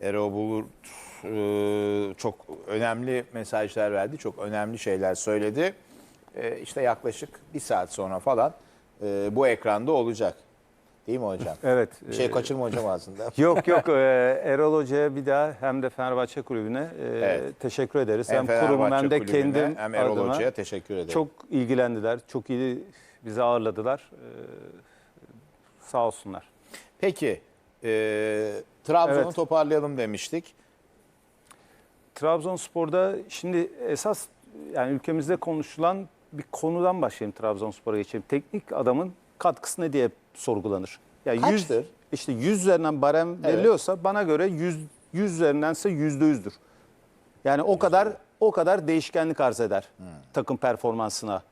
Erol Bulut e, çok önemli mesajlar verdi. Çok önemli şeyler söyledi. E, işte yaklaşık bir saat sonra falan e, bu ekranda olacak. Değil mi hocam? Evet. Bir şey e, kaçırma hocam ağzında. Yok yok e, Erol Hoca'ya bir daha hem de Fenerbahçe Kulübü'ne e, Evet. teşekkür ederiz. Hem Hem, kurum hem de kendim hem Erol Hoca'ya teşekkür ederim. çok ilgilendiler. Çok iyi bizi ağırladılar. E, sağ olsunlar. Peki e, Trabzon'u Evet. toparlayalım demiştik. Trabzonspor'da şimdi esas yani ülkemizde konuşulan bir konudan başlayayım Trabzonspor'a geçeyim. Teknik adamın katkısı ne diye sorgulanır. Yani Kaçtır? 100, işte 100 üzerinden barem veriliyorsa bana göre 100, 100 üzerindense %100'dür. Yani o kadar o kadar değişkenlik arz eder takım performansına.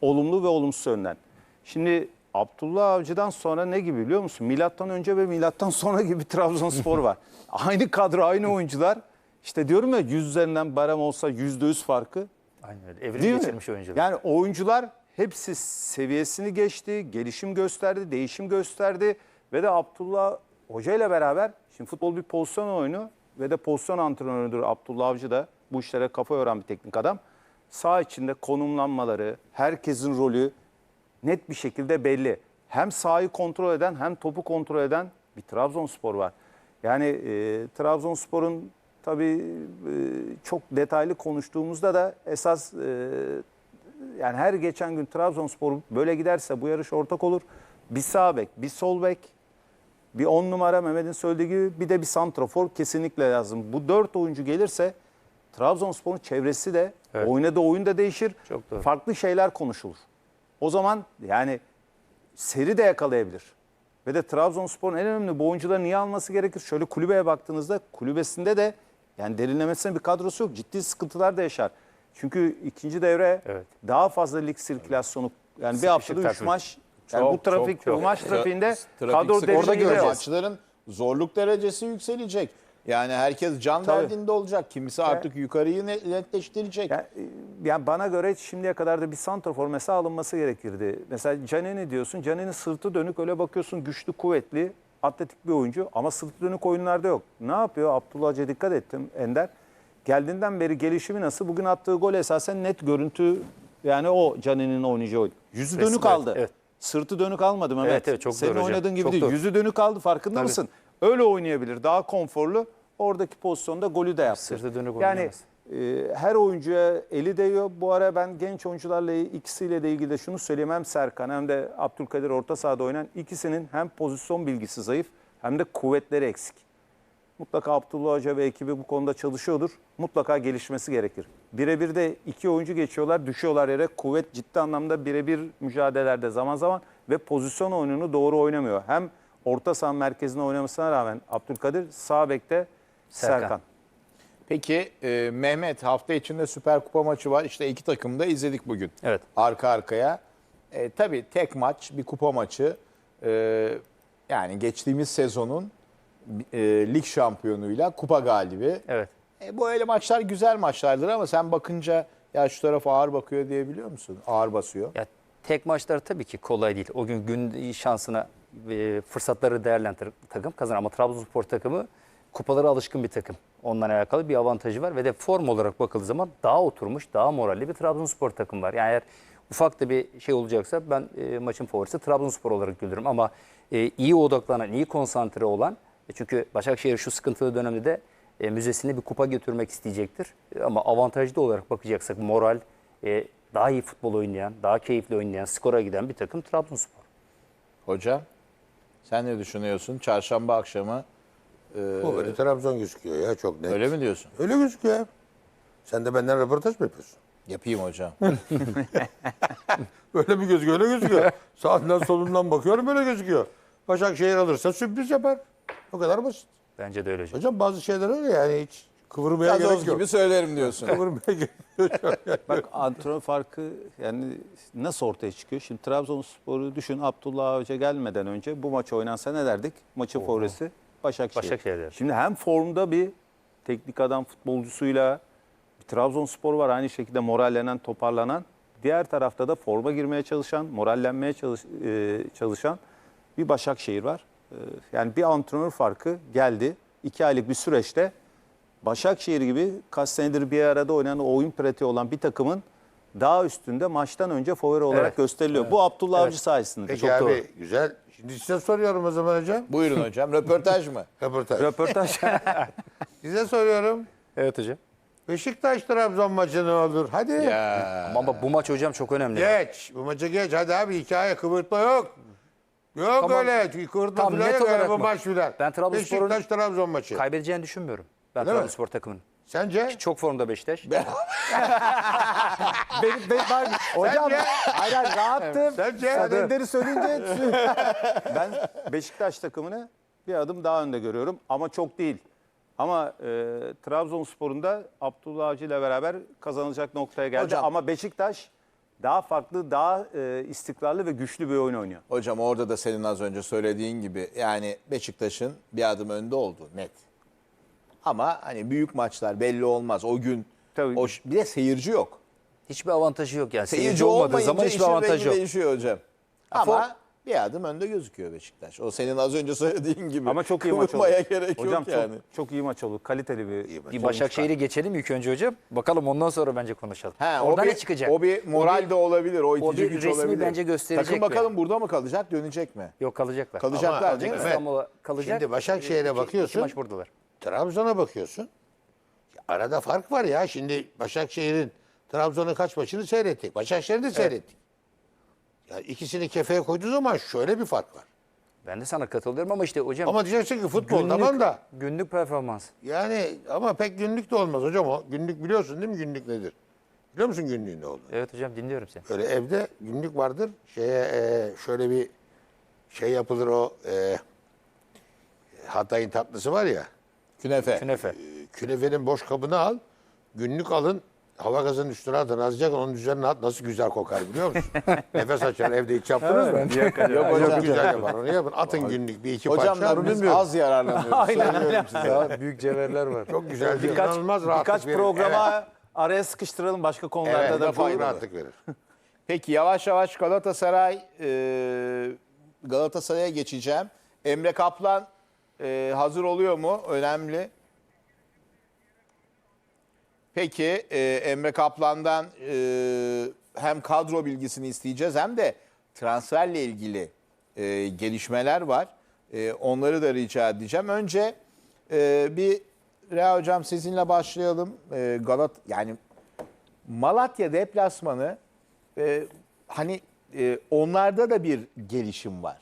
Olumlu ve olumsuz yönden. Şimdi Abdullah Avcı'dan sonra ne gibi biliyor musun? Milattan önce ve milattan sonra gibi Trabzonspor var. aynı kadro, aynı oyuncular. İşte diyorum ya 100 üzerinden barem olsa %100 farkı. Aynen öyle. Evrim Değil geçirmiş mi? oyuncular. Yani oyuncular hepsi seviyesini geçti, gelişim gösterdi, değişim gösterdi ve de Abdullah Hoca ile beraber şimdi futbol bir pozisyon oyunu ve de pozisyon antrenörüdür Abdullah Avcı da bu işlere kafa yoran bir teknik adam. Sağ içinde konumlanmaları, herkesin rolü net bir şekilde belli. Hem sahayı kontrol eden hem topu kontrol eden bir Trabzonspor var. Yani e, Trabzonspor'un tabii e, çok detaylı konuştuğumuzda da esas e, yani her geçen gün Trabzonspor böyle giderse bu yarış ortak olur. Bir sağ bek, bir sol bek, bir on numara Mehmet'in söylediği gibi bir de bir santrafor kesinlikle lazım. Bu dört oyuncu gelirse Trabzonspor'un çevresi de Evet. oynadığı oyun da değişir. Çok doğru. Farklı şeyler konuşulur. O zaman yani seri de yakalayabilir. Ve de Trabzonspor'un en önemli bu oyuncuları niye alması gerekir? Şöyle kulübeye baktığınızda kulübesinde de yani derinlemesine bir kadrosu yok. Ciddi sıkıntılar da yaşar. Çünkü ikinci devre Evet. daha fazla lig sirkülasyonu yani bir haftada üç trafik. maç yani Çok, bu trafik çok, çok. bu maç trafiğinde Trafik kadro de göreceğiz. Maçların zorluk derecesi yükselecek. Yani herkes can Tabii. derdinde olacak. Kimisi artık yukarıyı net- netleştirecek. Yani, e, yani bana göre şimdiye kadar da bir santrafor mesela alınması gerekirdi. Mesela Canini diyorsun. Canini sırtı dönük öyle bakıyorsun güçlü, kuvvetli, atletik bir oyuncu ama sırtı dönük oyunlarda yok. Ne yapıyor? Abdullah Hoca'ya dikkat ettim Ender. Geldiğinden beri gelişimi nasıl? Bugün attığı gol esasen net görüntü yani o Canini'nin oynayacağı oyun. Yüzü Resim, dönük evet, aldı. evet. Sırtı dönük almadı Mehmet. Evet, evet, çok Senin doğru hocam. oynadığın gibi Çok değil. doğru. Yüzü dönük aldı farkında Tabii. mısın? Öyle oynayabilir. Daha konforlu. Oradaki pozisyonda golü de yaptı. Sırtı dönük Yani e, her oyuncuya eli değiyor. Bu ara ben genç oyuncularla ikisiyle de ilgili de şunu söyleyeyim. Hem Serkan hem de Abdülkadir orta sahada oynayan ikisinin hem pozisyon bilgisi zayıf hem de kuvvetleri eksik. Mutlaka Abdullah Hoca ve ekibi bu konuda çalışıyordur. Mutlaka gelişmesi gerekir. Birebir de iki oyuncu geçiyorlar, düşüyorlar yere. Kuvvet ciddi anlamda birebir mücadelelerde zaman zaman ve pozisyon oyununu doğru oynamıyor. Hem orta saha merkezine oynamasına rağmen Abdülkadir sağ bekte Serkan. Serkan. Peki e, Mehmet hafta içinde Süper Kupa maçı var. İşte iki takımı da izledik bugün. Evet. Arka arkaya. E, tabii tek maç, bir kupa maçı. E, yani geçtiğimiz sezonun e, lig şampiyonuyla kupa galibi. Evet. E, bu öyle maçlar güzel maçlardır ama sen bakınca ya şu taraf ağır bakıyor diyebiliyor musun? Ağır basıyor. Ya tek maçlar tabii ki kolay değil. O gün gün şansına fırsatları değerlendiren takım kazanır ama Trabzonspor takımı kupalara alışkın bir takım. Ondan alakalı bir avantajı var ve de form olarak bakıldığı zaman daha oturmuş, daha moralli bir Trabzonspor takım var. Yani eğer ufak da bir şey olacaksa ben e, maçın favorisi Trabzonspor olarak görüyorum ama e, iyi odaklanan, iyi konsantre olan e, çünkü Başakşehir şu sıkıntılı dönemde de e, müzesine bir kupa götürmek isteyecektir. E, ama avantajlı olarak bakacaksak moral, e, daha iyi futbol oynayan, daha keyifli oynayan, skora giden bir takım Trabzonspor. Hocam sen ne düşünüyorsun? Çarşamba akşamı Bu böyle Trabzon gözüküyor ya çok net. öyle mi diyorsun? Öyle gözüküyor ya. Sen de benden röportaj mı yapıyorsun? Yapayım hocam. Öyle mi gözüküyor? Öyle gözüküyor. Sağından solundan bakıyorum böyle gözüküyor. Başakşehir alırsa sürpriz yapar. O kadar basit. Bence de öyle hocam. Hocam bazı şeyler öyle yani hiç kıvırmaya Gazoz gerek yok. gibi söylerim diyorsun. Kıvırmaya gerek yok. Bak antrenör farkı yani nasıl ortaya çıkıyor? Şimdi Trabzonspor'u düşün Abdullah Hoca gelmeden önce bu maç oynansa ne derdik? Maçın favorisi Başakşehir. Başakşehir derdik. Şimdi hem formda bir teknik adam futbolcusuyla bir Trabzonspor var aynı şekilde morallenen, toparlanan. Diğer tarafta da forma girmeye çalışan, morallenmeye çalış, e, çalışan bir Başakşehir var. E, yani bir antrenör farkı geldi. iki aylık bir süreçte Başakşehir gibi kaç senedir bir arada oynanan oyun pratiği olan bir takımın daha üstünde maçtan önce favori olarak Evet. gösteriliyor. Bu Abdullah Avcı sayesinde. Peki Çok abi doğru. güzel. Şimdi size soruyorum o zaman hocam. Buyurun hocam. Röportaj mı? Röportaj. Röportaj. Size soruyorum. Evet hocam. Beşiktaş Trabzon maçı ne olur? Hadi. Ya. Ama bu maç hocam çok önemli. Geç. Bu maçı geç. Hadi abi hikaye kıvırtma yok. Yok Tamam. öyle. Kıvırtma Tamam, falan net yok. öyle olarak bu mı? maç filan. Ben Trabzonspor'un- Beşiktaş Trabzon maçı. Kaybedeceğini düşünmüyorum. Ben Öyle? Trabzonspor takımının. Sence? Çok formda Beşiktaş. Benim, benim, bak, hocam Sence? hayır hayır rahattım. Sence? Sen. Ender'i söyleyince ben Beşiktaş takımını bir adım daha önde görüyorum ama çok değil. Ama e, Trabzonspor'un da Abdullah Avcı ile beraber kazanılacak noktaya geldi. Hocam- Ama Beşiktaş daha farklı, daha e, istikrarlı ve güçlü bir oyun oynuyor. Hocam orada da senin az önce söylediğin gibi yani Beşiktaş'ın bir adım önde olduğu net. Ama hani büyük maçlar belli olmaz. O gün Tabii. o, bir de seyirci yok. Hiçbir avantajı yok yani. Seyirci, Seyirci, olmadığı zaman hiçbir rengi yok. değişiyor hocam. Ama bir adım önde gözüküyor Beşiktaş. O senin az önce söylediğin gibi. Ama çok iyi maç oldu. Kıvırmaya gerek Hocam yok çok, yani. çok iyi maç oldu. Kaliteli bir, Bir sonuç Başakşehir'i geçelim ilk önce hocam. Bakalım ondan sonra bence konuşalım. Ha, o Oradan bir, ne çıkacak? O bir moral de olabilir. O itici bir güç resmi olabilir. bence gösterecek Takım mi? bakalım burada mı kalacak, dönecek mi? Yok kalacaklar. Kalacaklar Ama- değil mi? Evet. İstanbul'a kalacak. Şimdi Başakşehir'e İki- bakıyorsun. iki maç buradalar. Trabzon'a bakıyorsun. Arada fark var ya. Şimdi Başakşehir'in Trabzon'un kaç maçını seyrettik. Başakşehir'i de seyrettik. Yani ikisini kefeye koyduğu zaman şöyle bir fark var. Ben de sana katılıyorum ama işte hocam Ama diyeceksin ki futbol tamam da günlük performans. yani ama pek günlük de olmaz hocam o. Günlük biliyorsun değil mi günlük nedir? Biliyor musun günlüğün ne olduğunu? Evet hocam dinliyorum seni. Böyle evde günlük vardır. Şeye e, şöyle bir şey yapılır o e, Hatay'ın tatlısı var ya. Künefe. Künefe. Künefenin boş kabını al. Günlük alın. Hava gazının üstüne atın. Azıcık onun üzerine at. Nasıl güzel kokar biliyor musun? Nefes açar. Evde hiç yaptınız mı? Yok Çok hocam. güzel yapar. Onu yapın. Atın günlük bir iki Hocam parça. biz bilmiyorum. az yararlanıyoruz. Söylüyorum size. büyük cevherler var. Çok güzel. Birkaç, inanılmaz rahatlık birkaç verir. programa araya sıkıştıralım başka Evet, konularda evet, da. bu- rahatlık verir. Peki yavaş yavaş Galatasaray e, Galatasaray'a geçeceğim. Emre Kaplan e, hazır oluyor mu? Önemli. Peki e, Emre Kaplan'dan e, hem kadro bilgisini isteyeceğiz hem de transferle ilgili e, gelişmeler var. E, onları da rica edeceğim. Önce e, bir Rea Hocam sizinle başlayalım. E, Galat yani Malatya deplasmanı e, hani e, onlarda da bir gelişim var.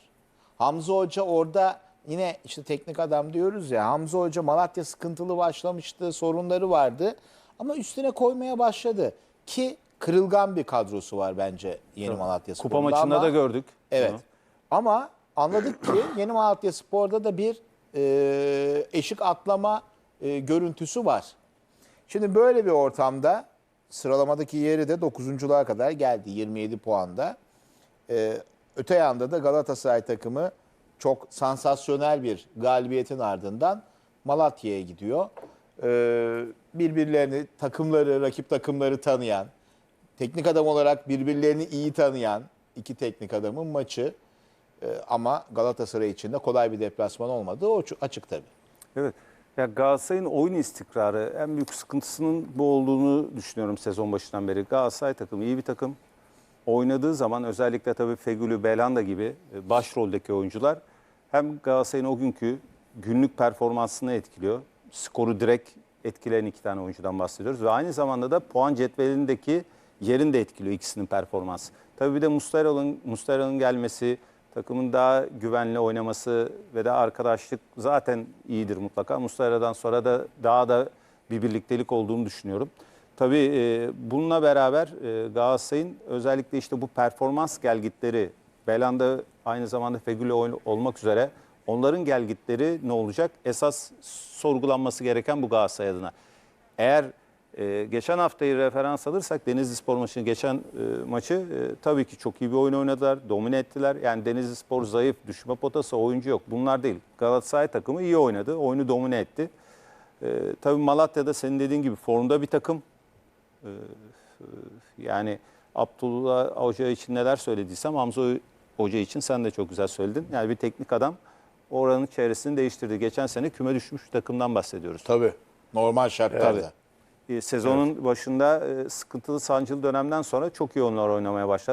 Hamza Hoca orada yine işte teknik adam diyoruz ya Hamza Hoca Malatya sıkıntılı başlamıştı, sorunları vardı ama üstüne koymaya başladı ki kırılgan bir kadrosu var bence yeni Malatya Kupa Spor'da maçında ama- da gördük. Evet. bunu. Ama anladık ki Yeni Malatya Spor'da da bir e, eşik atlama e, görüntüsü var. Şimdi böyle bir ortamda sıralamadaki yeri de 9.luğa kadar geldi 27 puanda. E, öte yanda da Galatasaray takımı çok sansasyonel bir galibiyetin ardından Malatya'ya gidiyor. E, birbirlerini, takımları, rakip takımları tanıyan, teknik adam olarak birbirlerini iyi tanıyan iki teknik adamın maçı. Ee, ama Galatasaray için de kolay bir deplasman olmadığı o açık tabii. Evet. Ya Galatasaray'ın oyun istikrarı en büyük sıkıntısının bu olduğunu düşünüyorum sezon başından beri. Galatasaray takımı iyi bir takım. Oynadığı zaman özellikle tabii Fegülü Belanda gibi e, başroldeki oyuncular hem Galatasaray'ın o günkü günlük performansını etkiliyor. Skoru direkt etkileyen iki tane oyuncudan bahsediyoruz. Ve aynı zamanda da puan cetvelindeki yerini de etkiliyor ikisinin performansı. Tabii bir de Muslera'nın Muslera'nın gelmesi, takımın daha güvenli oynaması ve de arkadaşlık zaten iyidir mutlaka. Muslera'dan sonra da daha da bir birliktelik olduğunu düşünüyorum. Tabii e, bununla beraber e, Galatasaray'ın özellikle işte bu performans gelgitleri, Belanda aynı zamanda Fegüli oyn- olmak üzere onların gelgitleri ne olacak? Esas sorgulanması gereken bu Galatasaray adına. Eğer e, geçen haftayı referans alırsak Denizli Spor maçını geçen e, maçı e, tabii ki çok iyi bir oyun oynadılar, domine ettiler. Yani Denizli Spor zayıf, düşme potası, oyuncu yok. Bunlar değil. Galatasaray takımı iyi oynadı, oyunu domine etti. E, tabii Malatya'da senin dediğin gibi formda bir takım. E, e, yani Abdullah Hoca için neler söylediysem Hamza Hoca için sen de çok güzel söyledin. Yani bir teknik adam oranın çevresini değiştirdi. Geçen sene küme düşmüş takımdan bahsediyoruz. Tabii. Normal şartlarda. E, sezonun başında e, sıkıntılı sancılı dönemden sonra çok iyi onlar oynamaya başladı.